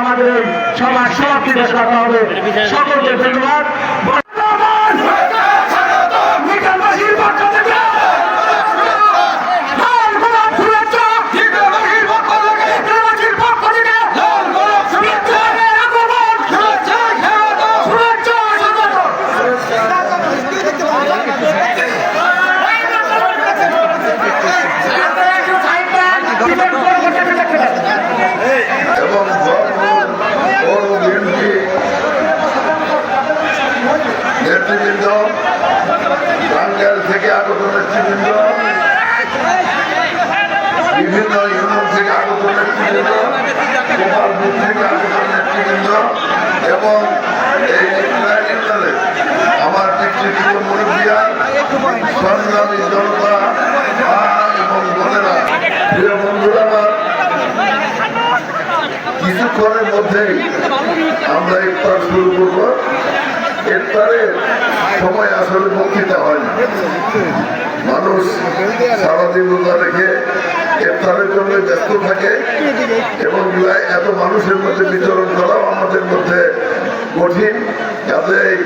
আমাদের সমাজ সমাপ্তি করা হবে। সকলকে ধন্যবাদ। থেকে আগত নেতৃবৃন্দ, বিভিন্ন ইউনিয়ন থেকে আগত নেতৃবৃন্দ, গোপালপুর থেকে আগত নেতৃবৃন্দ এবং এই আমার সংগ্রামী জনতা এবং বোনেরা। প্রিয় বন্ধুরা কিছুক্ষণের মধ্যেই আমরা ইফতার শুরু করব। ইফতারের সময় আসলে বক্তৃতা হয় না। মানুষ সারাদিন রোজা রেখে ইফতারের জন্য ব্যস্ত থাকে এবং এত মানুষের মধ্যে বিতরণ করাও আমাদের মধ্যে কঠিন। কাজেই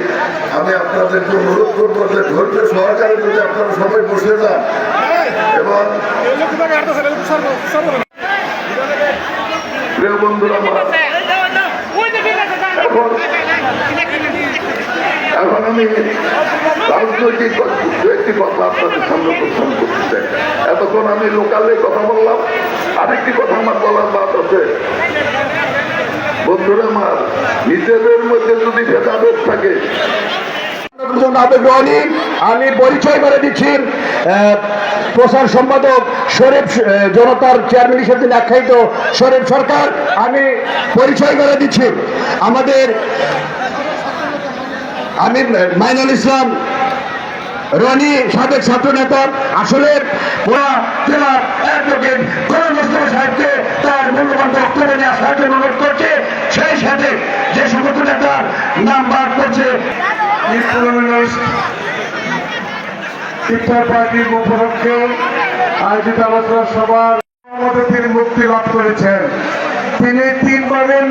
আমি আপনাদেরকে অনুরোধ করব যে ধৈর্য সহকারে যদি আপনারা সবাই বসে যান এবং প্রিয় বন্ধুরা এখন এখন আমি রাজনৈতিক একটি কথা আপনাদের সামনে করতে এতক্ষণ আমি লোকালে কথা বললাম, আরেকটি কথা আমার বলার বাদ আছে। বন্ধুরা আমার, নিজেদের মধ্যে যদি ভেদাভেদ থাকে আমি পরিচয় করে দিচ্ছি। প্রচার সম্পাদক শরীফ জনতার চেয়ারম্যান হিসেবে তিনি আখ্যায়িত শরীফ সরকার আমি পরিচয় করে দিচ্ছি। আমাদের আমি মাইনুল ইসলাম রনি সাবেক ছাত্র নেতা আসলে পুরা জেলার অ্যাডভোকেট গোলাম মোস্তফা সাহেবকে তার মূল্যবান বক্তব্য নিয়ে আসার জন্য অনুরোধ করছে। সেই সাথে যে সমস্ত নেতার নাম বার করছে। ইফতার পার্টির উপলক্ষে আয়োজিত আলোচনা সভার মুক্তি লাভ করেছেন। তিনি তিনবারের